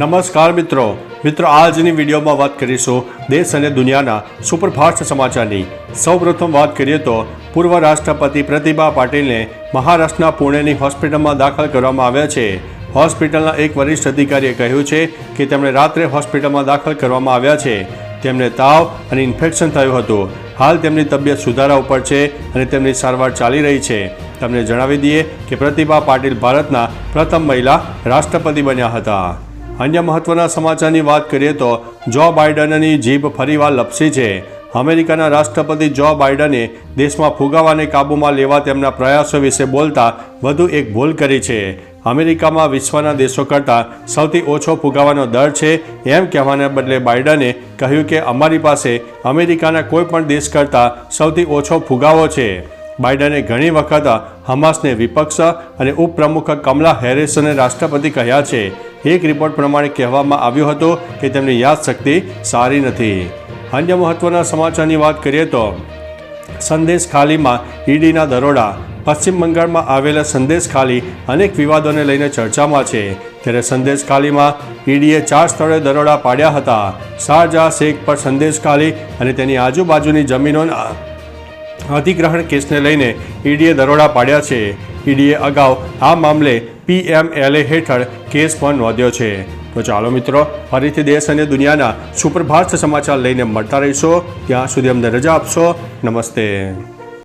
નમસ્કાર મિત્રો. મિત્રો, આજની વિડીયોમાં વાત કરીશું દેશ અને દુનિયાના સુપરફાસ્ટ સમાચારની. સૌપ્રથમ વાત કરીએ તો પૂર્વ રાષ્ટ્રપતિ પ્રતિભા પાટીલને મહારાષ્ટ્રના પુણેની હોસ્પિટલમાં દાખલ કરવામાં આવ્યા છે. હોસ્પિટલના એક વરિષ્ઠ અધિકારીએ કહ્યું છે કે તેમણે રાત્રે હોસ્પિટલમાં દાખલ કરવામાં આવ્યા છે. તેમને તાવ અને ઇન્ફેક્શન થયું હતું. હાલ તેમની તબિયત સુધારા ઉપર છે અને તેમની સારવાર ચાલી રહી છે. તમને જણાવી દઈએ કે પ્રતિભા પાટીલ ભારતના પ્રથમ મહિલા રાષ્ટ્રપતિ બન્યા હતા. અન્ય મહત્વના સમાચારની વાત કરીએ તો જો બાઇડનની જીભ ફરીવાર લપસી છે, અમેરિકાના રાષ્ટ્રપતિ જો બાઇડને દેશમાં ફુગાવાને કાબૂમાં લેવા તેમના પ્રયાસો વિશે બોલતા વધુ એક ભૂલ કરી છે. અમેરિકામાં વિશ્વના દેશો કરતાં સૌથી ઓછો ફુગાવાનો દર છે એમ કહેવાને બદલે બાઇડને કહ્યું કે અમારી પાસે અમેરિકાના કોઈપણ દેશ કરતાં સૌથી ઓછો ફુગાવો છે. બાઇડને ઘણી વખત હમાસને વિપક્ષ અને ઉપપ્રમુખ કમલા હેરિસને રાષ્ટ્રપતિ કહ્યા છે. એક રિપોર્ટ પ્રમાણે કહેવામાં આવ્યું હતું કે તેમની યાદશક્તિ સારી નથી. અન્ય મહત્વના સમાચારની વાત કરીએ તો, સંદેશ ખાલીમાં ઈડીના દરોડા. પશ્ચિમ બંગાળમાં આવેલા સંદેશ ખાલી અનેક વિવાદોને લઈને ચર્ચામાં છે. ત્યારે સંદેશ ખાલીમાં ઈડીએ ચાર સ્થળે દરોડા પાડ્યા હતા. શારજહાં શેખ પર સંદેશ ખાલી અને તેની આજુબાજુની જમીનોના અધિગ્રહણ કેસને લઈને ઈડીએ દરોડા પાડ્યા છે. ઈડીએ અગાઉ આ મામલે પીએમએલએ હેઠળ કેસ પણ નોંધ્યો છે. તો ચાલો મિત્રો, ફરીથી દેશ અને દુનિયાના સુપ્રભાત સમાચાર લઈને મળતા રહીશો. ત્યાં સુધી અમને રજા આપશો. નમસ્તે.